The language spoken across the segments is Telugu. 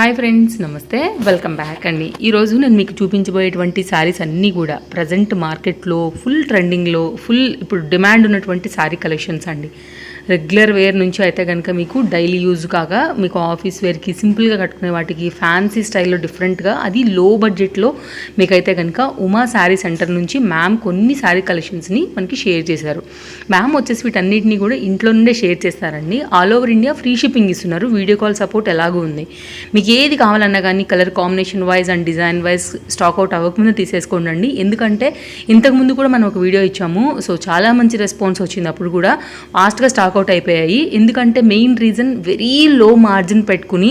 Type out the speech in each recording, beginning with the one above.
హాయ్ ఫ్రెండ్స్ నమస్తే. వెల్కమ్ బ్యాక్ అండి. ఈరోజు నేను మీకు చూపించబోయేటువంటి శారీస్ అన్నీ కూడా ప్రజెంట్ మార్కెట్లో ఫుల్ ట్రెండింగ్లో ఫుల్ ఇప్పుడు డిమాండ్ ఉన్నటువంటి శారీ కలెక్షన్స్ అండి. రెగ్యులర్ వేర్ నుంచి అయితే కనుక మీకు డైలీ యూజ్ కాగా మీకు ఆఫీస్ వేర్కి సింపుల్గా కట్టుకునే వాటికి ఫ్యాన్సీ స్టైల్లో డిఫరెంట్గా అది లో బడ్జెట్లో మీకైతే కనుక ఉమా శారీ సెంటర్ నుంచి మ్యామ్ కొన్ని శారీ కలెక్షన్స్ని మనకి షేర్ చేశారు. మ్యామ్ వచ్చేసి వీటన్నిటిని కూడా ఇంట్లో నుండే షేర్ చేస్తారండి. All over India free shipping ఇస్తున్నారు. వీడియో కాల్ సపోర్ట్ ఎలాగూ ఉంది. మీకు ఏది కావాలన్నా కానీ colour combination wise and design wise stock out అవ్వకముందు తీసేసుకోండి ఎందుకంటే ఇంతకుముందు కూడా మనం ఒక వీడియో ఇచ్చాము. సో చాలా మంచి రెస్పాన్స్ వచ్చింది అప్పుడు కూడా. ఫాస్ట్గా స్టాక్ అవుట్ అయిపోయాయి. ఎందుకంటే main reason very low margin పెట్టుకుని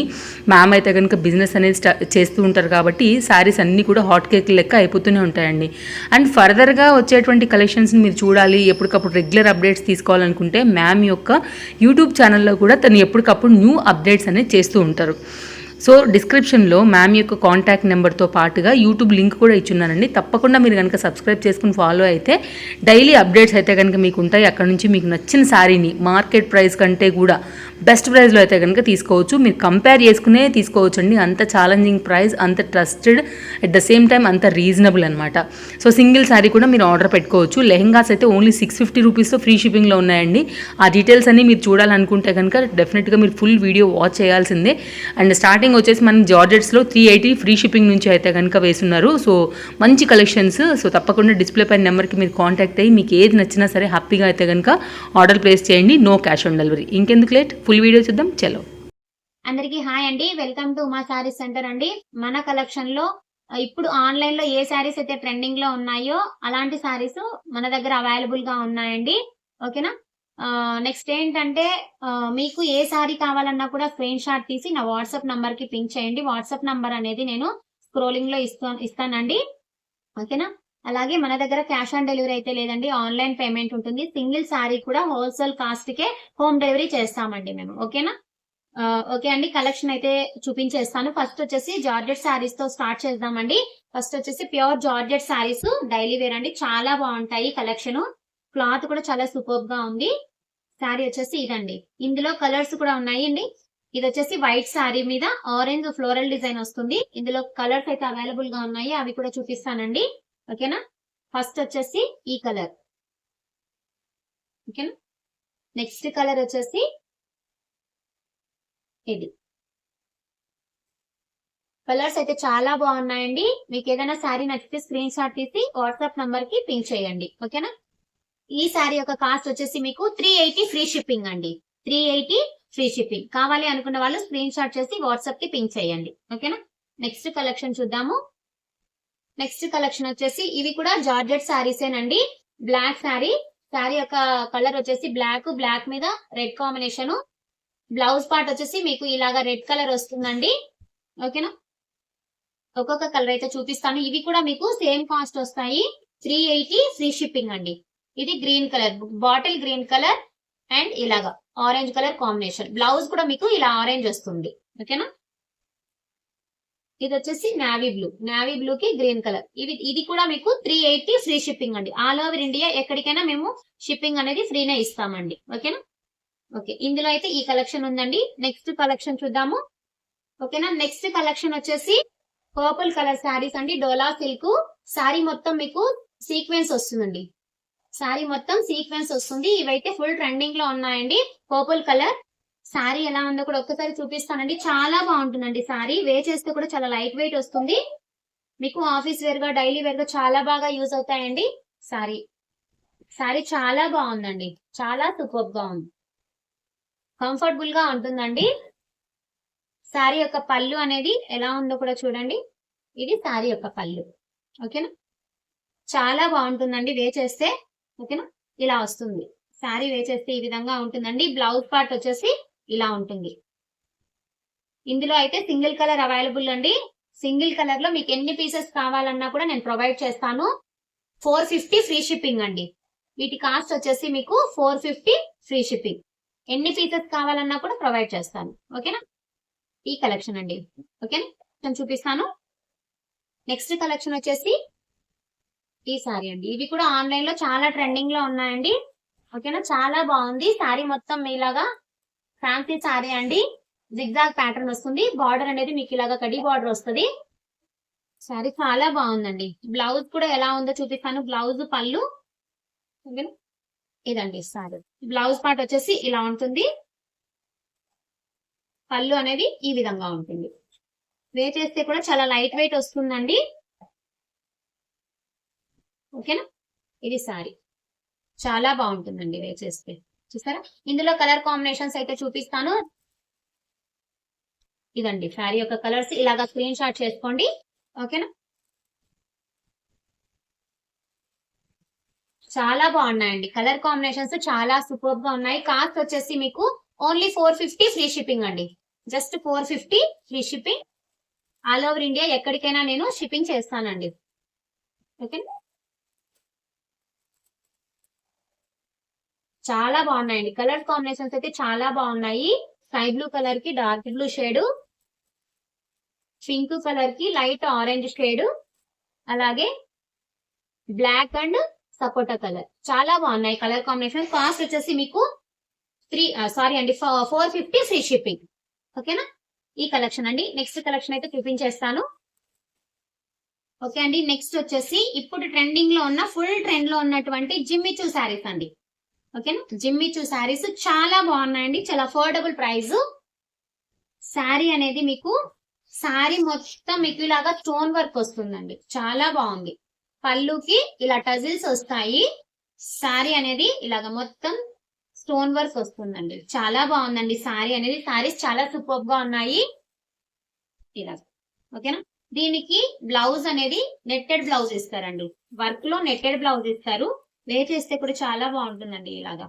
మ్యామ్ అయితే కనుక బిజినెస్ అనేది చేస్తూ ఉంటారు కాబట్టి శారీస్ అన్నీ కూడా హాట్ కేక్ లెక్క అయిపోతూనే ఉంటాయండి. అండ్ ఫర్దర్గా వచ్చేటువంటి కలెక్షన్స్ని మీరు చూడాలి ఎప్పటికప్పుడు రెగ్యులర్ అప్డేట్స్ తీసుకోవాలనుకుంటే మ్యామ్ యొక్క యూట్యూబ్ ఛానల్లో కూడా తను ఎప్పటికప్పుడు న్యూ అప్డేట్స్ అనేది చేస్తూ ఉంటారు. సో డిస్క్రిప్షన్లో మ్యామ్ యొక్క కాంటాక్ట్ నెంబర్తో పాటుగా యూట్యూబ్ లింక్ కూడా ఇచ్చున్నానండి. తప్పకుండా మీరు కనుక సబ్స్క్రైబ్ చేసుకుని ఫాలో అయితే డైలీ అప్డేట్స్ అయితే కనుక మీకు ఉంటాయి. అక్కడ నుంచి మీకు నచ్చిన శారీని మార్కెట్ ప్రైస్ కంటే కూడా బెస్ట్ ప్రైస్లో అయితే కనుక తీసుకోవచ్చు. మీరు కంపేర్ చేసుకునే తీసుకోవచ్చు అండి అంత ఛాలెంజింగ్ ప్రైస్ అంత trusted at the same time అంత రీజనబుల్ అనమాట సో సింగిల్ శారీ కూడా మీరు ఆర్డర్ పెట్టుకోవచ్చు. లెహంగాస్ అయితే ఓన్లీ సిక్స్ ఫిఫ్టీ రూపీస్తో ఫ్రీ షిప్పింగ్లో ఉన్నాయండి. ఆ డీటెయిల్స్ అన్ని మీరు చూడాలనుకుంటే కనుక డెఫినెట్గా మీరు ఫుల్ వీడియో వాచ్ చేయాల్సిందే. అండ్ స్టార్టింగ్ వచ్చేసి మనం జార్జెట్స్లో త్రీ ఎయిటీ ఫ్రీ షిప్పింగ్ నుంచి అయితే కనుక వేస్తున్నారు. సో మంచి కలెక్షన్స్ సో తప్పకుండా డిస్ప్లే పైన నెంబర్కి మీరు కాంటాక్ట్ అయ్యి మీకు ఏది నచ్చినా సరే హ్యాపీగా అయితే కనుక ఆర్డర్ ప్లేస్ చేయండి. నో క్యాష్ ఆన్ డెలివరీ ఇంకెందుకు లేట్ ఫుల్ వీడియో చూద్దాం చలో. అందరికి హాయ్ అండి. Welcome to Uma saris centre అండి. మన కలెక్షన్లో ఇప్పుడు ఆన్లైన్లో ఏ శారీస్ అయితే ట్రెండింగ్లో ఉన్నాయో అలాంటి శారీస్ మన దగ్గర అవైలబుల్గా ఉన్నాయండి. ఓకేనా? నెక్స్ట్ ఏంటంటే మీకు ఏ శారీ కావాలన్నా కూడా స్క్రీన్ షాట్ తీసి నా వాట్సాప్ నంబర్కి పింక్ చేయండి. వాట్సాప్ నంబర్ అనేది నేను స్క్రోలింగ్లో ఇస్తా ఇస్తానండి. ఓకేనా? అలాగే మన దగ్గర క్యాష్ ఆన్ డెలివరీ అయితే లేదండి ఆన్లైన్ పేమెంట్ ఉంటుంది. సింగిల్ శారీ కూడా హోల్సేల్ కాస్ట్ కే హోమ్ డెలివరీ చేస్తామండి మేము. ఓకేనా? ఓకే అండి. కలెక్షన్ అయితే చూపించేస్తాను. ఫస్ట్ వచ్చేసి జార్జెట్ శారీస్తో స్టార్ట్ చేద్దామండి. ఫస్ట్ వచ్చేసి pure georgette saris daily wear అండి. చాలా బాగుంటాయి కలెక్షన్. క్లాత్ కూడా చాలా సూపర్గా ఉంది. శారీ వచ్చేసి ఇదండి. ఇందులో కలర్స్ కూడా ఉన్నాయి అండి. ఇది వచ్చేసి వైట్ శారీ మీద ఆరెంజ్ ఫ్లోరల్ డిజైన్ వస్తుంది. ఇందులో కలర్స్ అయితే అవైలబుల్గా ఉన్నాయి. అవి కూడా చూపిస్తానండి. ఓకేనా? ఫస్ట్ వచ్చేసి ఈ కలర్ ఓకేనా? నెక్స్ట్ కలర్ వచ్చేసి ఇది. కలర్స్ అయితే చాలా బాగున్నాయండి. మీకు ఏదైనా శారీ నచ్చితే స్క్రీన్ షాట్ తీసి వాట్సాప్ నంబర్కి పింక్ చేయండి. ఓకేనా? ఈ శారీ యొక్క కాస్ట్ వచ్చేసి మీకు త్రీ ఎయిటీ ఫ్రీ షిప్పింగ్ అండి. త్రీ ఎయిటీ ఫ్రీ షిప్పింగ్ కావాలి అనుకున్న వాళ్ళు స్క్రీన్ షాట్ చేసి వాట్సాప్కి పింక్ చేయండి. ఓకేనా? నెక్స్ట్ కలెక్షన్ చూద్దాము. నెక్స్ట్ కలెక్షన్ వచ్చేసి ఇవి కూడా జార్జెట్ శారీసేనండి బ్లాక్ శారీ శారీ యొక్క కలర్ వచ్చేసి బ్లాక్ బ్లాక్ మీద రెడ్ కాంబినేషన్ బ్లౌజ్ పార్ట్ వచ్చేసి మీకు ఇలాగా రెడ్ కలర్ వస్తుందండి. ఓకేనా ఒక్కొక్క కలర్ అయితే చూపిస్తాను. ఇవి కూడా మీకు సేమ్ కాస్ట్ వస్తాయి. త్రీ ఎయిటీ ఫ్రీ షిప్పింగ్ అండి. ఇది green colour bottle green colour and ఇలాగా ఆరెంజ్ కలర్ కాంబినేషన్ బ్లౌజ్ కూడా మీకు ఇలా ఆరెంజ్ వస్తుంది. ఓకేనా ఇది వచ్చేసి నావీ బ్లూ నావీ బ్లూ కి గ్రీన్ కలర్ ఇది ఇది కూడా మీకు త్రీ ఎయిటీ ఫ్రీ షిప్పింగ్ అండి. ఆల్ ఓవర్ ఇండియా ఎక్కడికైనా మేము షిప్పింగ్ అనేది ఫ్రీనే ఇస్తామండి. ఓకేనా ఓకే ఇందులో అయితే ఈ కలెక్షన్ ఉందండి. నెక్స్ట్ కలెక్షన్ చూద్దాము. ఓకేనా నెక్స్ట్ కలెక్షన్ వచ్చేసి పర్పుల్ కలర్ శారీస్ అండి. డోలా సిల్క్ శారీ మొత్తం మీకు సీక్వెన్స్ వస్తుందండి. శారీ మొత్తం సీక్వెన్స్ వస్తుంది. ఇవైతే ఫుల్ ట్రెండింగ్లో ఉన్నాయండి. పర్పుల్ కలర్ శారీ ఎలా ఉందో కూడా ఒక్కసారి చూపిస్తానండి. చాలా బాగుంటుందండి శారీ. వే చేస్తే కూడా చాలా లైట్ వెయిట్ వస్తుంది. మీకు ఆఫీస్ వేర్గా డైలీ వేర్గా చాలా బాగా యూజ్ అవుతాయండి శారీ. శారీ చాలా బాగుందండి. చాలా సూపర్గా ఉంది. కంఫర్టబుల్గా ఉంటుందండి. శారీ యొక్క పళ్ళు అనేది ఎలా ఉందో కూడా చూడండి. ఇది శారీ యొక్క పళ్ళు. ఓకేనా? చాలా బాగుంటుందండి వే చేస్తే. ఓకేనా? ఇలా వస్తుంది. శారీ వే చేస్తే ఈ విధంగా ఉంటుందండి. బ్లౌజ్ పార్ట్ వచ్చేసి ఇలా ఉంటుంది. ఇందులో అయితే సింగిల్ కలర్ అవైలబుల్ అండి. సింగిల్ కలర్లో మీకు ఎన్ని పీసెస్ కావాలన్నా కూడా నేను ప్రొవైడ్ చేస్తాను. ఫోర్ ఫిఫ్టీ ఫ్రీ షిప్పింగ్ అండి. వీటి కాస్ట్ వచ్చేసి మీకు ఫోర్ ఫిఫ్టీ ఫ్రీ షిప్పింగ్. ఎన్ని పీసెస్ కావాలన్నా కూడా ప్రొవైడ్ చేస్తాను. ఓకేనా? ఈ కలెక్షన్ అండి. ఓకేనా? నేను చూపిస్తాను. నెక్స్ట్ కలెక్షన్ వచ్చేసి ఈ సారీ అండి. ఇవి కూడా ఆన్లైన్లో చాలా ట్రెండింగ్లో ఉన్నాయండి. ఓకేనా? చాలా బాగుంది. సారీ మొత్తం మీలాగా ఫ్యాన్సీ సారీ అండి. జిగ్జాగ్ ప్యాటర్న్ వస్తుంది. బార్డర్ అనేది మీకు ఇలాగా కడి బార్డర్ వస్తుంది. సారీ చాలా బాగుందండి. బ్లౌజ్ కూడా ఎలా ఉందో చూపిస్తాను. బ్లౌజ్ పళ్ళు. ఓకేనా? ఇదండి సారీ. బ్లౌజ్ పార్ట్ వచ్చేసి ఇలా ఉంటుంది. పళ్ళు అనేది ఈ విధంగా ఉంటుంది. వే చేస్తే కూడా చాలా లైట్ వెయిట్ వస్తుందండి. ఓకేనా? ఇది సారీ. చాలా బాగుంటుందండి వే చేస్తే. చూసారా ఇందులో కలర్ కాంబినేషన్స్ అయితే చూపిస్తాను. ఇదండి శారీ యొక్క కలర్స్ ఇలాగా స్క్రీన్ షాట్ చేసుకోండి. ఓకేనా చాలా బాగున్నాయండి. కలర్ కాంబినేషన్స్ చాలా సూపర్గా ఉన్నాయి. కాస్ట్ వచ్చేసి మీకు only four fifty free shipping అండి. Just four fifty free shipping all over India ఎక్కడికైనా నేను షిప్పింగ్ చేస్తానండి. ఓకేనా చాలా బాగున్నాయండి. కలర్ కాంబినేషన్స్ అయితే చాలా బాగున్నాయి. స్కై బ్లూ కలర్కి డార్క్ బ్లూ షేడ్ పింక్ కలర్కి లైట్ ఆరెంజ్ షేడ్ అలాగే బ్లాక్ అండ్ సపోటా కలర్ చాలా బాగున్నాయి కలర్ కాంబినేషన్ కాస్ట్ వచ్చేసి మీకు త్రీ సారీ uh, అండి ఫోర్ ఫిఫ్టీ ఫ్రీ షిప్పింగ్ ఓకేనా ఈ కలెక్షన్ అండి. నెక్స్ట్ కలెక్షన్ అయితే చూపించేస్తాను. ఓకే అండి. నెక్స్ట్ వచ్చేసి ఇప్పుడు ట్రెండింగ్లో ఉన్న ఫుల్ ట్రెండ్లో ఉన్నటువంటి జిమ్మిచూ శారీస్ అండి. ఓకేనా? జిమ్మిచూ శారీస్ చాలా బాగున్నాయండి. చాలా అఫోర్డబుల్ ప్రైస్ శారీ అనేది మీకు శారీ మొత్తం మీకు ఇలాగా స్టోన్ వర్క్ వస్తుందండి. చాలా బాగుంది. పళ్ళుకి ఇలా టజిల్స్ వస్తాయి. శారీ అనేది ఇలాగ మొత్తం స్టోన్ వర్క్ వస్తుందండి. చాలా బాగుందండి శారీ అనేది. శారీస్ చాలా సూపర్గా ఉన్నాయి. ఇలా ఓకేనా? దీనికి బ్లౌజ్ అనేది నెట్టెడ్ బ్లౌజ్ ఇస్తారండి. వర్క్లో నెట్టెడ్ బ్లౌజ్ ఇస్తారు. వే చేస్తే కూడా చాలా బాగుంటుందండి ఇలాగా.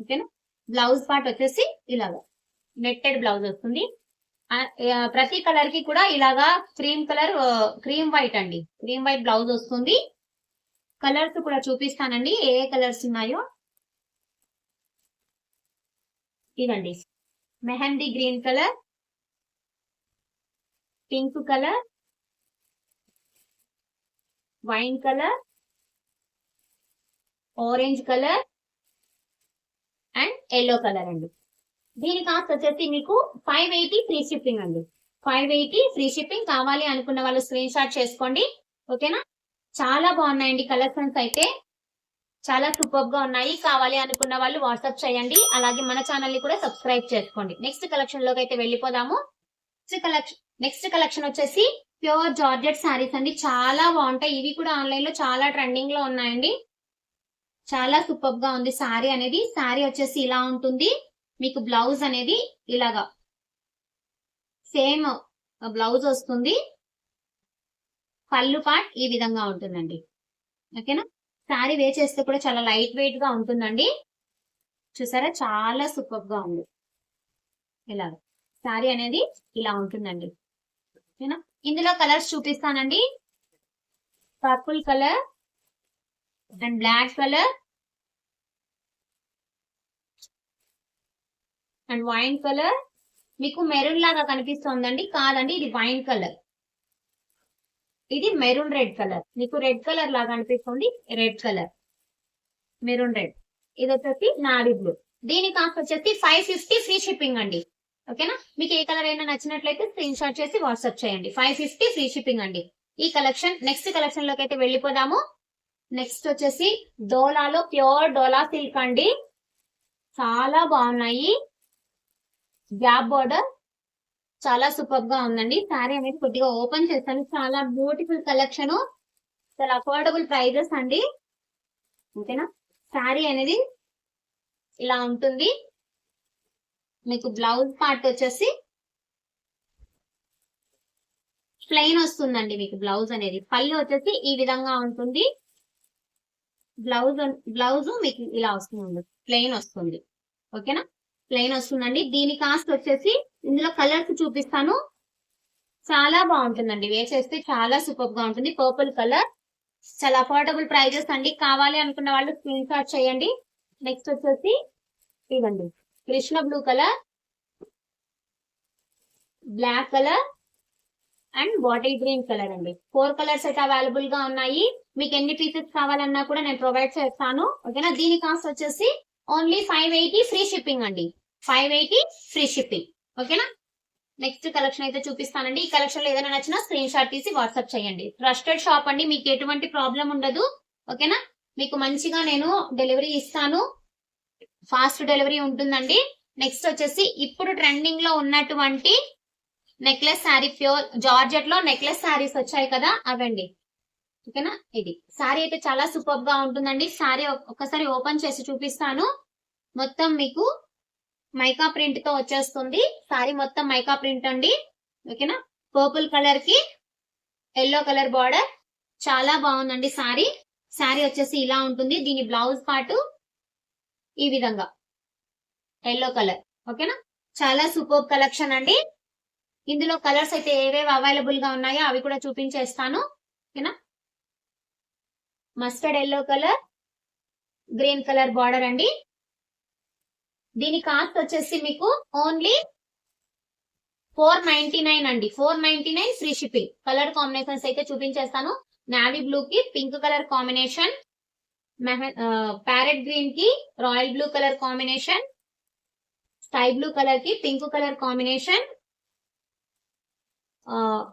ఓకేనా? బ్లౌజ్ పార్ట్ వచ్చేసి ఇలాగా. నెట్టెడ్ బ్లౌజ్ వస్తుంది. ప్రతి కలర్కి కూడా ఇలాగా క్రీమ్ కలర్ క్రీమ్ వైట్ అండి. క్రీమ్ వైట్ బ్లౌజ్ వస్తుంది. కలర్స్ కూడా చూపిస్తానండి. ఏ ఏ కలర్స్ ఉన్నాయో. ఇదండి mehndi green colour. Pink colour. Wine colour. Orange colour and yellow colour అండి. దీని కాస్ట్ వచ్చేసి మీకు ఫైవ్ ఎయిటీ ఫ్రీ షిప్పింగ్ అండి. ఫైవ్ ఎయిటీ ఫ్రీ షిప్పింగ్ కావాలి అనుకున్న వాళ్ళు స్క్రీన్ షాట్ చేసుకోండి. ఓకేనా చాలా బాగున్నాయండి కలెక్షన్స్ అయితే. చాలా సూపర్గా ఉన్నాయి. కావాలి అనుకున్న వాళ్ళు వాట్సాప్ చేయండి. అలాగే మన ఛానల్ని కూడా సబ్స్క్రైబ్ చేసుకోండి. నెక్స్ట్ కలెక్షన్లోకి అయితే వెళ్ళిపోదాము. నెక్స్ట్ కలెక్షన్ నెక్స్ట్ కలెక్షన్ వచ్చేసి ప్యూర్ జార్జెట్ శారీస్ అండి. చాలా బాగుంటాయి. ఇవి కూడా ఆన్లైన్లో చాలా ట్రెండింగ్లో ఉన్నాయండి. చాలా సూపర్గా ఉంది సారీ అనేది. సారీ వచ్చేసి ఇలా ఉంటుంది. మీకు బ్లౌజ్ అనేది ఇలాగా సేమ్ బ్లౌజ్ వస్తుంది. పళ్ళు పార్ట్ ఈ విధంగా ఉంటుందండి. ఓకేనా శారీ వే చేస్తే కూడా చాలా లైట్ వెయిట్గా ఉంటుందండి. చూసారా? చాలా సూపర్గా ఉంది. ఇలా శారీ అనేది ఇలా ఉంటుందండి. ఓకేనా ఇందులో కలర్స్ చూపిస్తానండి. Purple colour and black colour and wine colour మీకు మెరూన్ లాగా కనిపిస్తోందండి. కాదండి ఇది వైన్ కలర్ ఇది మెరూన్ రెడ్ కలర్ మీకు రెడ్ కలర్ లాగా అనిపిస్తుంది రెడ్ కలర్ మెరూన్ రెడ్. ఇది వచ్చేసి నాడీ బ్లూ. దీని కాస్ట్ వచ్చేసి ఫైవ్ ఫిఫ్టీ ఫ్రీ షిప్పింగ్ అండి. ఓకేనా మీకు ఏ కలర్ అయినా నచ్చినట్లయితే స్క్రీన్ షాట్ చేసి వాట్సాప్ చేయండి. ఫైవ్ ఫిఫ్టీ ఫ్రీ షిప్పింగ్ అండి. ఈ కలెక్షన్ నెక్స్ట్ కలెక్షన్లోకి అయితే వెళ్ళిపోదాము. నెక్స్ట్ వచ్చేసి డోలాలో ప్యూర్ డోలా సిల్క్ అండి. చాలా బాగున్నాయి. గ్యాప్ బోర్డర్ చాలా సూపర్గా ఉందండి. శారీ అనేది కొద్దిగా ఓపెన్ చేస్తాను చాలా బ్యూటిఫుల్ కలెక్షన్ చాలా అఫోర్డబుల్ ప్రైజెస్ అండి. ఓకేనా శారీ అనేది ఇలా ఉంటుంది. మీకు బ్లౌజ్ పార్ట్ వచ్చేసి ప్లెయిన్ వస్తుందండి మీకు బ్లౌజ్ అనేది. పళ్ళు వచ్చేసి ఈ విధంగా ఉంటుంది. బ్లౌజ్ బ్లౌజ్ మీకు ఇలా వస్తుంది ప్లెయిన్ వస్తుంది. ఓకేనా? ప్లెయిన్ వస్తుందండి. దీని కాస్ట్ వచ్చేసి ఇందులో కలర్స్ చూపిస్తాను. చాలా బాగుంటుందండి. వేసేస్తే చాలా సూపర్గా ఉంటుంది. పర్పుల్ కలర్ చాలా అఫోర్డబుల్ ప్రైజెస్ అండి. కావాలి అనుకున్న వాళ్ళు స్క్రీన్ షాట్ చేయండి. నెక్స్ట్ వచ్చేసి ఇవ్వండి. Krishna blue colour black colour and bottle green colour అండి. ఫోర్ కలర్స్ అయితే అవైలబుల్గా ఉన్నాయి. మీకు ఎన్ని పీసెస్ కావాలన్నా కూడా నేను ప్రొవైడ్ చేస్తాను. ఓకేనా దీని కాస్ట్ వచ్చేసి only five eighty free shipping అండి. ఫైవ్ ఎయిటీ ఫ్రీ షిప్పింగ్ ఓకేనా నెక్స్ట్ కలెక్షన్ అయితే చూపిస్తానండి. ఈ కలెక్షన్లో ఏదైనా నచ్చినా స్క్రీన్ షాట్ తీసి వాట్సాప్ చేయండి. ట్రస్టెడ్ షాప్ అండి. మీకు ఎటువంటి ప్రాబ్లం ఉండదు. ఓకేనా మీకు మంచిగా నేను డెలివరీ ఇస్తాను. ఫాస్ట్ డెలివరీ ఉంటుందండి. నెక్స్ట్ వచ్చేసి ఇప్పుడు ట్రెండింగ్లో ఉన్నటువంటి నెక్లెస్ శారీ ప్యూర్ జార్జెట్లో నెక్లెస్ శారీస్ వచ్చాయి కదా? అవండి. ఓకేనా? ఇది. సారీ అయితే చాలా సూపర్గా ఉంటుందండి శారీ ఒక్కసారి ఓపెన్ చేసి చూపిస్తాను. మొత్తం మీకు మైకా ప్రింట్తో వచ్చేస్తుంది. శారీ మొత్తం మైకా ప్రింట్ అండి. ఓకేనా? పర్పుల్ కలర్కి ఎల్లో కలర్ బార్డర్ చాలా బాగుందండి సారీ. శారీ వచ్చేసి ఇలా ఉంటుంది. దీని బ్లౌజ్ పాటు ఈ విధంగా. ఎల్లో కలర్ ఓకేనా? చాలా సూపర్ కలెక్షన్ అండి. ఇందులో కలర్స్ అయితే ఏవేవి అవైలబుల్గా ఉన్నాయో అవి కూడా చూపించేస్తాను. ఓకేనా? Mustard yellow colour green colour border అండి. దీని కాస్ట్ వచ్చేసి మీకు ఓన్లీ ఫోర్ నైన్టీ నైన్ అండి. Four ninety nine free shipping. Colour combinations అయితే చూపించేస్తాను. నావీ బ్లూ కి పింక్ కలర్ కాంబినేషన్ ప్యారెట్ గ్రీన్కి royal blue colour combination sky blue కలర్కి పింక్ కలర్ కాంబినేషన్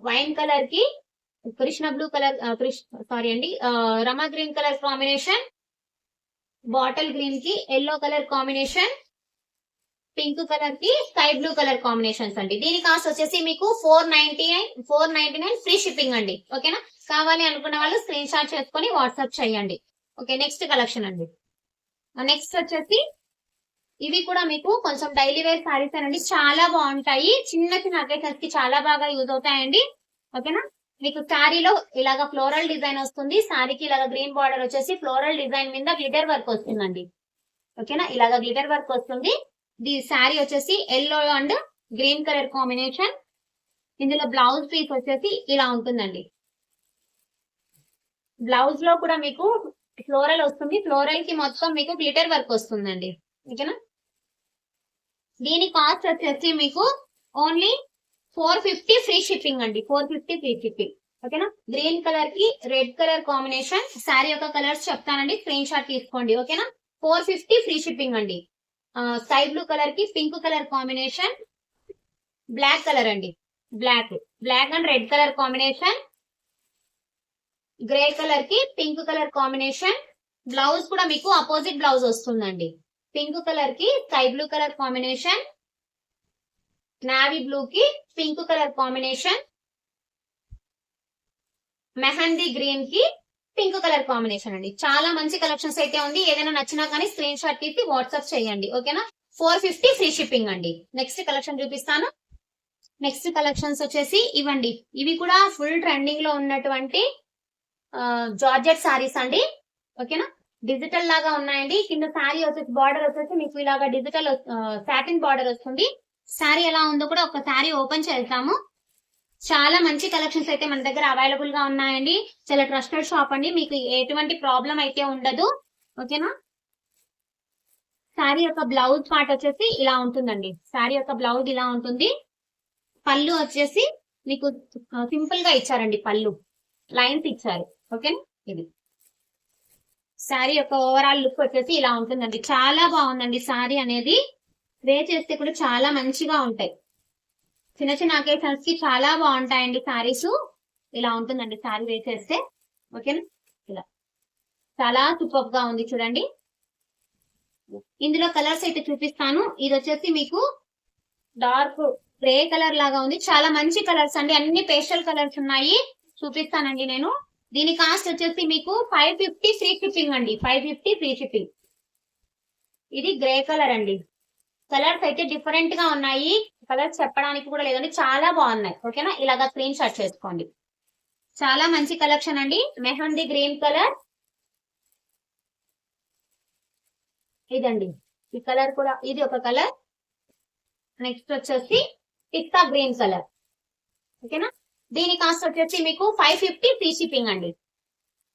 వైన్ కలర్కి కృష్ణ బ్లూ కలర్ సారీ అండి Rama green colour combination bottle గ్రీన్కి ఎల్లో కలర్ కాంబినేషన్ పింక్ కలర్కి స్కై బ్లూ కలర్ కాంబినేషన్స్ అండి. దీని కాస్ట్ వచ్చేసి మీకు four ninety nine four ninety nine free shipping అండి. ఓకేనా? కావాలి అనుకున్న వాళ్ళు స్క్రీన్ షాట్ చేసుకొని వాట్సాప్ చేయండి. ఓకే నెక్స్ట్ కలెక్షన్ అండి. నెక్స్ట్ వచ్చేసి ఇవి కూడా మీకు కొంచెం డైలీ వేర్ సారీస్ అండి చాలా బాగుంటాయి. చిన్న చిన్న అకేషన్స్కి చాలా బాగా యూజ్ అవుతాయండి. ఓకేనా? మీకు శారీలో ఇలాగ ఫ్లోరల్ డిజైన్ వస్తుంది. శారీకి ఇలాగ గ్రీన్ బార్డర్ వచ్చేసి ఫ్లోరల్ డిజైన్ మీద గ్లిటర్ వర్క్ వస్తుందండి. ఓకేనా? ఇలాగ గ్లిటర్ వర్క్ వస్తుంది. ది శారీ వచ్చేసి yellow and green colour combination. ఇందులో బ్లౌజ్ పీస్ వచ్చేసి ఇలా ఉంటుందండి. బ్లౌజ్లో కూడా మీకు ఫ్లోరల్ వస్తుంది. ఫ్లోరల్కి మొత్తం మీకు గ్లిటర్ వర్క్ వస్తుందండి. ఓకేనా? దీని కాస్ట్ వచ్చేసి మీకు only four fifty free shipping అండి. Four fifty free shipping. ఓకేనా? గ్రీన్ కలర్కి రెడ్ కలర్ కాంబినేషన్. శారీ యొక్క కలర్స్ చెప్తానండి. స్క్రీన్ షాట్ తీసుకోండి. ఓకేనా? ఫోర్ ఫిఫ్టీ ఫ్రీ షిప్పింగ్ అండి. స్కై బ్లూ కలర్కి pink colour combination. Black colour అండి. Black. Black and red colour combination. Grey కలర్కి పింక్ కలర్ కాంబినేషన్. బ్లౌజ్ కూడా మీకు అపోజిట్ బ్లౌజ్ వస్తుందండి. పింక్ కలర్కి sky blue colour combination. Navy blue కి పింక్ కలర్ కాంబినేషన్ మెహందీ గ్రీన్కి పింక్ కలర్ కాంబినేషన్ అండి. చాలా మంచి కలెక్షన్స్ అయితే ఉంది. ఏదైనా నచ్చినా కానీ స్క్రీన్ షాట్ తీసి వాట్సాప్ చేయండి. ఓకేనా ఫోర్ ఫిఫ్టీ ఫ్రీ షిప్పింగ్ అండి. నెక్స్ట్ కలెక్షన్ చూపిస్తాను. నెక్స్ట్ కలెక్షన్స్ వచ్చేసి ఇవ్వండి ఇవి కూడా ఫుల్ ట్రెండింగ్లో ఉన్నటువంటి జార్జెట్ సారీస్ అండి. ఓకేనా డిజిటల్ లాగా ఉన్నాయండి. కింద శారీ వచ్చేసి బార్డర్ వచ్చేసి మీకు ఇలాగా డిజిటల్ సాటిన్ బార్డర్ వస్తుంది. శారీ ఎలా ఉందో కూడా ఒక శారీ ఓపెన్ చేస్తాము చాలా మంచి కలెక్షన్స్ అయితే మన దగ్గర అవైలబుల్గా ఉన్నాయండి. చాలా ట్రస్టెడ్ షాప్ అండి. మీకు ఎటువంటి ప్రాబ్లం అయితే ఉండదు. ఓకేనా శారీ యొక్క బ్లౌజ్ పార్ట్ వచ్చేసి ఇలా ఉంటుందండి. శారీ యొక్క బ్లౌజ్ ఇలా ఉంటుంది. పళ్ళు వచ్చేసి మీకు సింపుల్గా ఇచ్చారండి పళ్ళు. లైన్స్ ఇచ్చారు. ఓకేనా ఇది. శారీ యొక్క ఓవరాల్ లుక్ వచ్చేసి ఇలా ఉంటుందండి. చాలా బాగుందండి శారీ అనేది. స్ప్రే చేస్తే కూడా చాలా మంచిగా ఉంటాయి. చిన్న చిన్న అకేషన్స్కి చాలా బాగుంటాయండి శారీస్. ఇలా ఉంటుందండి శారీ వేసేస్తే. ఓకేనా ఇలా. చాలా సూపర్గా ఉంది చూడండి. ఇందులో కలర్స్ అయితే చూపిస్తాను. ఇది వచ్చేసి మీకు డార్క్ గ్రే కలర్ లాగా ఉంది. చాలా మంచి కలర్స్ అండి. అన్ని పేస్టల్ కలర్స్ ఉన్నాయి. చూపిస్తానండి నేను. దీని కాస్ట్ వచ్చేసి మీకు ఫైవ్ ఫిఫ్టీ ఫ్రీ షిప్పింగ్ అండి. Five fifty free shipping. ఇది గ్రే కలర్ అండి. కలర్స్ అయితే డిఫరెంట్గా ఉన్నాయి. కలర్స్ చెప్పడానికి కూడా లేదండి. చాలా బాగున్నాయి. ఓకేనా ఇలాగా స్క్రీన్ షాట్ చేసుకోండి. చాలా మంచి కలెక్షన్ అండి. మెహందీ గ్రీన్ కలర్ ఇదండి. ఈ కలర్ కూడా ఇది ఒక కలర్ నెక్స్ట్ వచ్చేసి పిస్తా గ్రీన్ కలర్ ఓకేనా దీని కాస్ట్ వచ్చేసి మీకు ఫైవ్ ఫిఫ్టీ ఫ్రీ షిప్పింగ్ అండి.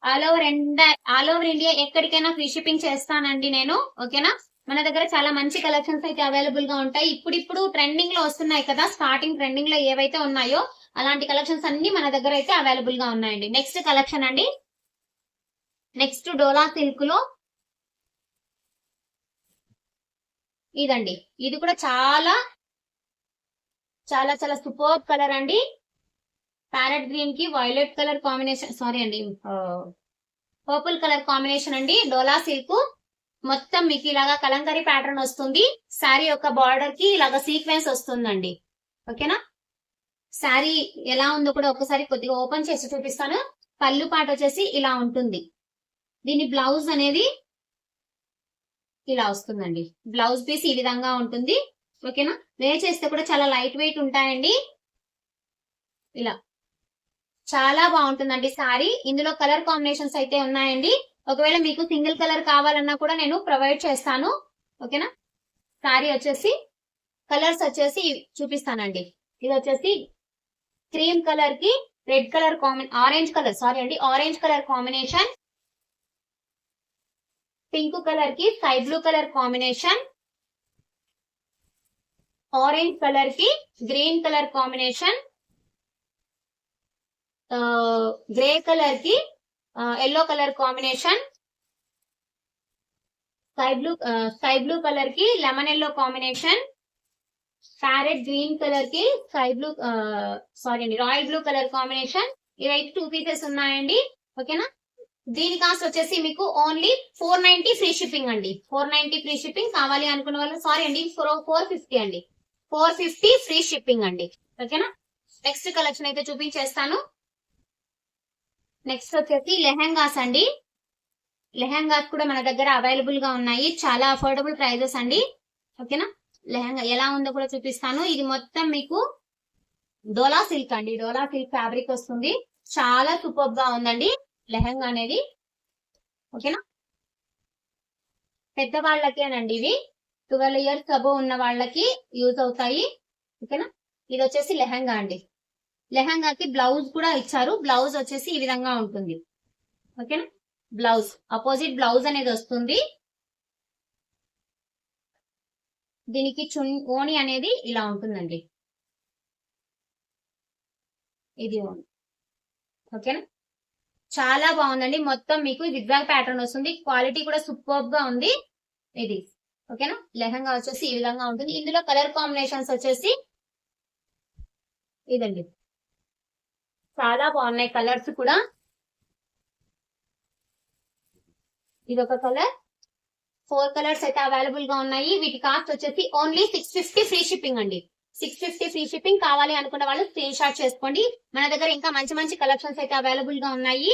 ఆల్ ఓవర్ ఎండ ఆల్ ఓవర్ ఇండియా ఎక్కడికైనా ఫ్రీ షిప్పింగ్ చేస్తానండి నేను. ఓకేనా మన దగ్గర చాలా మంచి కలెక్షన్స్ అయితే అవైలబుల్గా ఉంటాయి. ఇప్పుడు ఇప్పుడు ట్రెండింగ్లో వస్తున్నాయి కదా. స్టార్టింగ్ ట్రెండింగ్లో ఏవైతే ఉన్నాయో అలాంటి కలెక్షన్స్ అన్ని మన దగ్గర అయితే అవైలబుల్గా ఉన్నాయండి. నెక్స్ట్ కలెక్షన్ అండి. నెక్స్ట్ డోలా సిల్క్లో ఇదండి. ఇది కూడా చాలా చాలా చాలా సూపర్ కలర్ అండి. ప్యారెట్ గ్రీన్కి వైలెట్ కలర్ కాంబినేషన్ సారీ అండి పర్పుల్ కలర్ కాంబినేషన్ అండి. డోలా సిల్క్ మొత్తం మీకు ఇలాగా కలంకరీ ప్యాటర్న్ వస్తుంది. శారీ యొక్క బార్డర్కి ఇలాగా సీక్వెన్స్ వస్తుందండి. ఓకేనా? శారీ ఎలా ఉందో కూడా ఒకసారి కొద్దిగా ఓపెన్ చేసి చూపిస్తాను. పళ్ళు పాట వచ్చేసి ఇలా ఉంటుంది. దీని బ్లౌజ్ అనేది ఇలా వస్తుందండి. బ్లౌజ్ పీస్ ఈ విధంగా ఉంటుంది. ఓకేనా? వేర్ చేస్తే కూడా చాలా లైట్ వెయిట్ ఉంటాయండి. ఇలా. చాలా బాగుంటుందండి సారీ ఇందులో కలర్ కాంబినేషన్స్ అయితే ఉన్నాయండి. ఒకవేళ మీకు సింగిల్ కలర్ కావాలన్నా కూడా నేను ప్రొవైడ్ చేస్తాను. ఓకేనా? సారీ వచ్చేసి కలర్స్ వచ్చేసి చూపిస్తానండి. ఇది వచ్చేసి క్రీమ్ కలర్కి రెడ్ కలర్ కాంబి ఆరెంజ్ కలర్ సారీ అండి ఆరెంజ్ కలర్ కాంబినేషన్. పింక్ కలర్కి sky blue colour combination. Orange కలర్కి గ్రీన్ కలర్ కాంబినేషన్. గ్రే కలర్కి yellow colour combination sky blue sky blue కలర్కి lemon yellow combination parrot green కలర్కి స్కై బ్లూ సారీ అండి రాయల్ బ్లూ కలర్ కాంబినేషన్ ఇవైతే టూ పీసెస్ ఉన్నాయండి ఓకేనా దీని కాస్ట్ వచ్చేసి మీకు only four ninety free shipping అండి. ఫోర్ నైన్టీ ఫ్రీ షిప్పింగ్ కావాలి అనుకున్న వాళ్ళు సారీ అండి ఫోర్ ఫోర్ ఫిఫ్టీ అండి. ఫోర్ ఫిఫ్టీ ఫ్రీ షిప్పింగ్ అండి ఓకేనా నెక్స్ట్ కలెక్షన్ అయితే చూపించేస్తాను. నెక్స్ట్ వచ్చేసి లెహెంగాస్ అండి. లెహెంగాస్ కూడా మన దగ్గర అవైలబుల్గా ఉన్నాయి. చాలా అఫోర్డబుల్ ప్రైజెస్ అండి. ఓకేనా లెహంగా ఎలా ఉందో కూడా చూపిస్తాను. ఇది మొత్తం మీకు డోలా సిల్క్ అండి. డోలా సిల్క్ ఫ్యాబ్రిక్ వస్తుంది. చాలా సూపర్గా ఉందండి లెహంగా అనేది. ఓకేనా పెద్దవాళ్ళకేనండి ఇవి. ట్వెల్వ్ ఇయర్స్ అబో ఉన్న వాళ్ళకి యూజ్ అవుతాయి. ఓకేనా ఇది వచ్చేసి లెహంగా అండి. లెహంగాకి బ్లౌజ్ కూడా ఇచ్చారు. బ్లౌజ్ వచ్చేసి ఈ విధంగా ఉంటుంది. ఓకేనా? బ్లౌజ్ అపోజిట్ బ్లౌజ్ అనేది వస్తుంది. దీనికి చున్ ఓణి అనేది ఇలా ఉంటుందండి. ఇది ఓణి. ఓకేనా? చాలా బాగుందండి. మొత్తం మీకు విద్వాగ్ ప్యాటర్న్ వస్తుంది. క్వాలిటీ కూడా సూపర్గా ఉంది. ఇది. ఓకేనా? లెహంగా వచ్చేసి ఈ విధంగా ఉంటుంది. ఇందులో కలర్ కాంబినేషన్స్ వచ్చేసి ఇదండి. చాలా బాగున్నాయి కలర్స్ కూడా. ఇది ఒక కలర్. ఫోర్ కలర్స్ అయితే అవైలబుల్గా ఉన్నాయి. వీటి కాస్ట్ వచ్చేసి only six fifty free shipping అండి. సిక్స్ ఫిఫ్టీ ఫ్రీ షిప్పింగ్ కావాలి అనుకున్న వాళ్ళు స్క్రీన్ షాట్ చేసుకోండి. మన దగ్గర ఇంకా మంచి మంచి కలెక్షన్స్ అయితే అవైలబుల్గా ఉన్నాయి.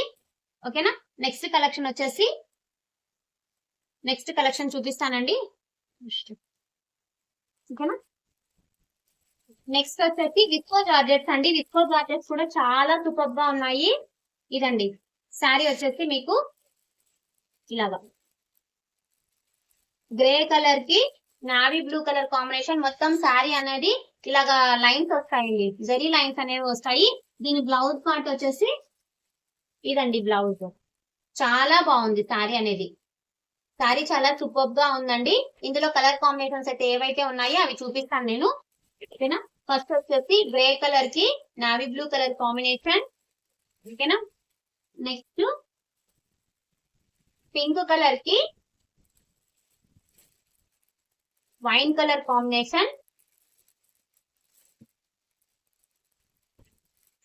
ఓకేనా? నెక్స్ట్ కలెక్షన్ వచ్చేసి నెక్స్ట్ కలెక్షన్ చూపిస్తానండి. ఓకేనా? నెక్స్ట్ వచ్చేసి విస్కో జార్జెట్స్ అండి. విస్కో జార్జెట్స్ కూడా చాలా సూపర్గా ఉన్నాయి. ఇదండి. శారీ వచ్చేసి మీకు ఇలాగా. గ్రే కలర్కి నావీ బ్లూ కలర్ కాంబినేషన్ మొత్తం శారీ అనేది ఇలాగా లైన్స్ వస్తాయండి జరీ లైన్స్ అనేవి వస్తాయి. దీని బ్లౌజ్ పార్ట్ వచ్చేసి ఇదండి బ్లౌజ్ చాలా బాగుంది శారీ అనేది. శారీ చాలా సూపర్గా ఉందండి. ఇందులో కలర్ కాంబినేషన్స్ అయితే ఏవైతే ఉన్నాయో అవి చూపిస్తాను నేను. ఓకేనా? ఫస్ట్ వచ్చేసి గ్రే కలర్కి నావీ బ్లూ కలర్ కాంబినేషన్ ఓకేనా నెక్స్ట్ పింక్ కలర్కి wine colour combination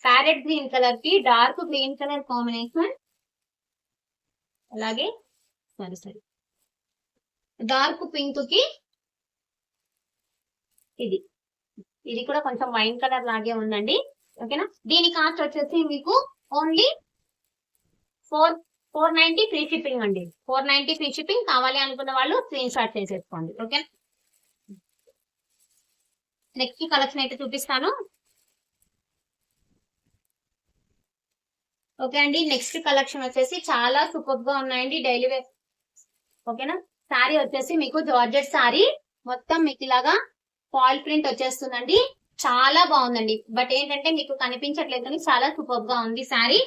parrot green కలర్కి డార్క్ గ్రీన్ కలర్ కాంబినేషన్ అలాగే సరే సరే. డార్క్ పింక్కి ఇది. ఇది కూడా కొంచెం వైన్ కలర్ లాగే ఉందండి. ఓకేనా? దీని కాస్ట్ వచ్చేసి మీకు only four four ninety free shipping అండి. ఫోర్ నైన్టీ ఫ్రీ షిప్పింగ్ కావాలి అనుకున్న వాళ్ళు స్క్రీన్ షాట్ చేసేసుకోండి. ఓకే నెక్స్ట్ కలెక్షన్ అయితే చూపిస్తాను. ఓకే అండి నెక్స్ట్ కలెక్షన్ వచ్చేసి చాలా సూపర్గా ఉన్నాయండి డైలీ వేర్. ఓకేనా? శారీ వచ్చేసి మీకు జార్జెట్ సారీ. మొత్తం మీకు ఇలాగా ఫాయిల్ ప్రింట్ వచ్చేస్తుందండి. చాలా బాగుందండి. బట్ ఏంటంటే మీకు కనిపించట్లేదు కానీ చాలా సూపర్గా ఉంది శారీ.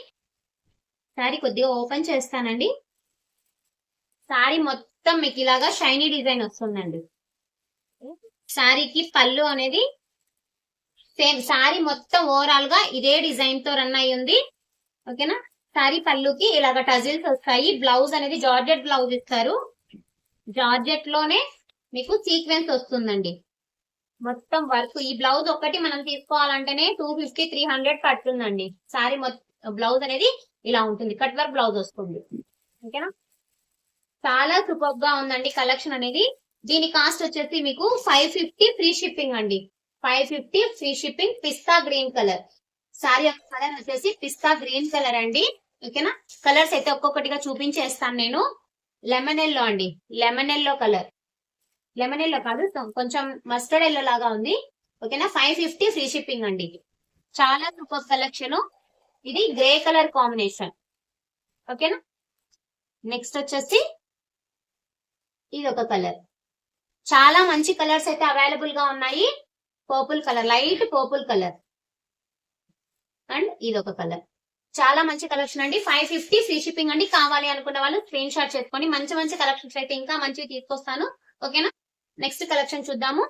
శారీ కొద్దిగా ఓపెన్ చేస్తానండి. శారీ మొత్తం మీకు ఇలాగా షైనీ డిజైన్ వస్తుందండి. శారీకి పళ్ళు అనేది సేమ్. శారీ మొత్తం ఓవరాల్గా ఇదే డిజైన్తో రన్ అయి ఉంది. ఓకేనా? శారీ పళ్ళుకి ఇలాగ టజిల్స్ వస్తాయి. బ్లౌజ్ అనేది జార్జెట్ బ్లౌజ్ ఇస్తారు. జార్జెట్లోనే మీకు సీక్వెన్స్ వస్తుందండి. మొత్తం వర్క్. ఈ బ్లౌజ్ ఒక్కటి మనం తీసుకోవాలంటేనే టూ ఫిఫ్టీ త్రీ హండ్రెడ్ పడుతుందండి సారీ మొత్తం బ్లౌజ్ అనేది ఇలా ఉంటుంది. కట్ వర్క్ బ్లౌజ్ వస్తుంది. ఓకేనా? చాలా సూపర్గా ఉందండి కలెక్షన్ అనేది. దీని కాస్ట్ వచ్చేసి మీకు ఫైవ్ ఫిఫ్టీ ఫ్రీ షిప్పింగ్ అండి. ఫైవ్ ఫిఫ్టీ ఫ్రీ షిప్పింగ్ పిస్తా గ్రీన్ కలర్. సారీ కలర్ వచ్చేసి పిస్తా గ్రీన్ కలర్ అండి. ఓకేనా? కలర్స్ అయితే ఒక్కొక్కటిగా చూపించేస్తాను నేను. లెమన్ ఎల్లో అండి. Lemon yellow colour. Lemon yellow కాదు. కొంచెం మస్టర్డ్ ఎల్లో లాగా ఉంది. ఓకేనా? ఫైవ్ ఫిఫ్టీ ఫ్రీ షిప్పింగ్ అండి చాలా సూపర్ కలెక్షన్ ఇది గ్రే కలర్ కాంబినేషన్ ఓకేనా? నెక్స్ట్ వచ్చేసి ఇది ఒక కలర్ చాలా మంచి కలర్స్ అయితే అవైలబుల్గా ఉన్నాయి. Purple colour light purple colour and ఇది ఒక కలర్ చాలా మంచి కలెక్షన్ అండి. ఫైవ్ ఫిఫ్టీ ఫ్రీ షిప్పింగ్ అండి. కావాలి అనుకున్న వాళ్ళు స్క్రీన్ షాట్ చేసుకొని మంచి మంచి కలెక్షన్స్ అయితే ఇంకా మంచివి తీసుకొస్తాను. ఓకేనా? నెక్స్ట్ కలెక్షన్ చూద్దాము.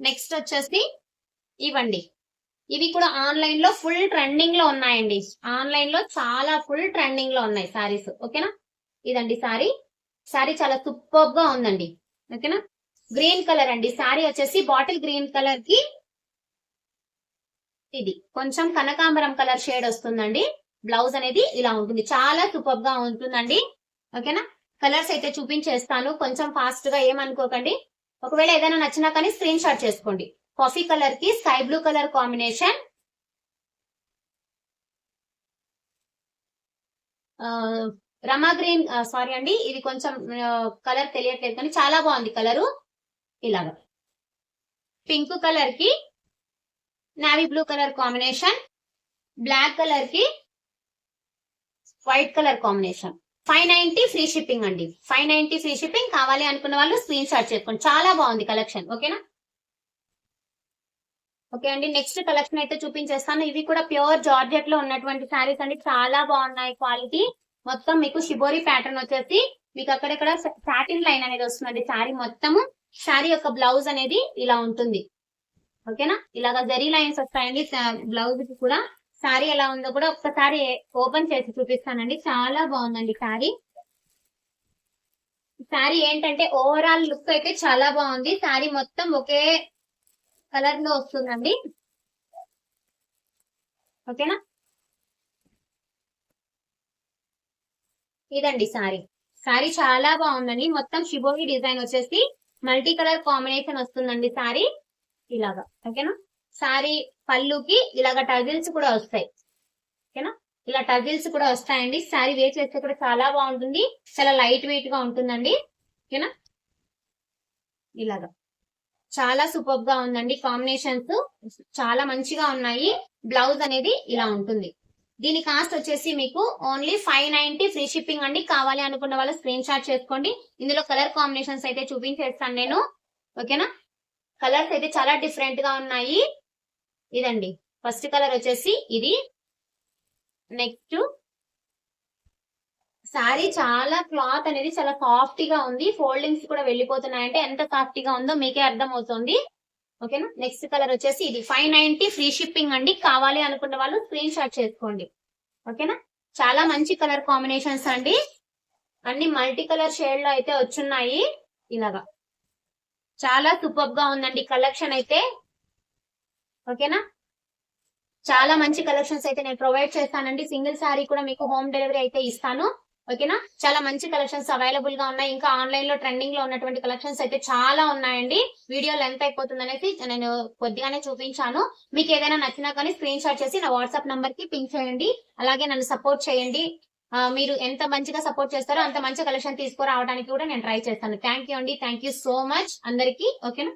నెక్స్ట్ వచ్చేసి ఇవ్వండి. ఇవి కూడా ఆన్లైన్లో ఫుల్ ట్రెండింగ్లో ఉన్నాయండి. ఆన్లైన్లో చాలా ఫుల్ ట్రెండింగ్లో ఉన్నాయి సారీస్ ఓకేనా? ఇదండి సారీ సారీ చాలా సూపర్గా ఉందండి. ఓకేనా? గ్రీన్ కలర్ అండి. సారీ వచ్చేసి బాటిల్ గ్రీన్ కలర్కి ఇది. కొంచెం కనకాంబరం కలర్ షేడ్ వస్తుందండి. బ్లౌజ్ అనేది ఇలా ఉంటుంది. చాలా సూపర్గా ఉంటుందండి. ఓకేనా? కలర్స్ అయితే చూపించేస్తాను. కొంచెం ఫాస్ట్గా ఏమనుకోకండి. ఒకవేళ ఏదైనా నచ్చినా కానీ స్క్రీన్ షాట్ చేసుకోండి. కాఫీ కలర్కి sky blue colour combination Rama green sari అండి ఇది కొంచెం కలర్ తెలియట్లేదు కానీ చాలా బాగుంది కలరు ఇలాగా. పింక్ కలర్కి navy blue colour combination black కలర్కి white colour combination five ninety free shipping అండి. ఫైవ్ నైన్టీ ఫ్రీ షిప్పింగ్ కావాలి అనుకున్న వాళ్ళు స్క్రీన్ షాట్ చేసుకోండి. చాలా బాగుంది కలెక్షన్. ఓకేనా? ఓకే అండి. నెక్స్ట్ కలెక్షన్ అయితే చూపించేస్తాను. ఇవి కూడా ప్యూర్ జార్జెట్లో ఉన్నటువంటి శారీస్ అండి. చాలా బాగున్నాయి క్వాలిటీ. మొత్తం మీకు షిబోరి ప్యాటర్న్ వచ్చేసి మీకు అక్కడక్కడ సాటిన్ లైన్ అనేది వస్తుందండి శారీ మొత్తము. శారీ యొక్క బ్లౌజ్ అనేది ఇలా ఉంటుంది. ఓకేనా? ఇలాగా జరీ లైన్స్ వస్తాయండి. బ్లౌజ్కి కూడా. శారీ ఎలా ఉందో కూడా ఒక్కసారి ఓపెన్ చేసి చూపిస్తానండి. చాలా బాగుందండి శారీ శారీ ఏంటంటే ఓవరాల్ లుక్ అయితే చాలా బాగుంది. శారీ మొత్తం ఒకే కలర్లో వస్తుందండి. ఓకేనా? ఇదండి సారీ. సారీ చాలా బాగుందండి. మొత్తం షిబోరి డిజైన్ వచ్చేసి మల్టీ కలర్ కాంబినేషన్ వస్తుందండి సారీ. ఇలాగా. ఓకేనా? సారీ పళ్ళుకి ఇలాగ టజిల్స్ కూడా వస్తాయి. ఓకేనా? ఇలా టజిల్స్ కూడా వస్తాయండి. సారీ వేసి వేస్తే కూడా చాలా బాగుంటుంది. చాలా లైట్ వెయిట్గా ఉంటుందండి. ఓకేనా? ఇలాగా. చాలా సూపర్గా ఉందండి కాంబినేషన్స్. చాలా మంచిగా ఉన్నాయి. బ్లౌజ్ అనేది ఇలా ఉంటుంది. దీని కాస్ట్ వచ్చేసి మీకు only five ninety free shipping అండి. కావాలి అనుకున్న వాళ్ళు స్క్రీన్ షాట్ చేసుకోండి. ఇందులో కలర్ కాంబినేషన్స్ అయితే చూపించేస్తాను నేను. ఓకేనా? కలర్స్ అయితే చాలా డిఫరెంట్గా ఉన్నాయి. ఇదండి. ఫస్ట్ కలర్ వచ్చేసి ఇది నెక్స్ట్ సారీ చాలా క్లాత్ అనేది చాలా సాఫ్ట్గా ఉంది. ఫోల్డింగ్స్ కూడా వెళ్ళిపోతున్నాయంటే ఎంత సాఫ్ట్గా ఉందో మీకే అర్థం అవుతుంది ఓకేనా నెక్స్ట్ కలర్ వచ్చేసి ఇది. ఫైవ్ నైన్టీ ఫ్రీ షిప్పింగ్ అండి. కావాలి అనుకున్న వాళ్ళు స్క్రీన్ షాట్ చేసుకోండి. ఓకేనా చాలా మంచి కలర్ కాంబినేషన్స్ అండి. అన్ని మల్టీ కలర్ షేడ్లో అయితే వచ్చున్నాయి. ఇలాగా. చాలా సూపర్గా ఉందండి. కలెక్షన్ అయితే ఓకేనా? చాలా మంచి కలెక్షన్స్ అయితే నేను ప్రొవైడ్ చేస్తానండి. సింగిల్ సారీ కూడా మీకు హోమ్ డెలివరీ అయితే ఇస్తాను. ఓకేనా? చాలా మంచి కలెక్షన్స్ అవైలబుల్గా ఉన్నాయి. ఇంకా ఆన్లైన్లో ట్రెండింగ్లో ఉన్నటువంటి కలెక్షన్స్ అయితే చాలా ఉన్నాయండి. వీడియో లెంత్ అయిపోతుంది అనేసి నేను కొద్దిగానే చూపించాను. మీకు ఏదైనా నచ్చినా కానీ స్క్రీన్ షాట్ చేసి నా వాట్సాప్ నంబర్కి పింక్ చేయండి. అలాగే నన్ను సపోర్ట్ చేయండి. మీరు ఎంత మంచిగా సపోర్ట్ చేస్తారో అంత మంచి కలెక్షన్ తీసుకురావడానికి కూడా నేను ట్రై చేస్తాను. థ్యాంక్ యూ అండి. థ్యాంక్ యూ సో మచ్ అందరికి. ఓకేనా?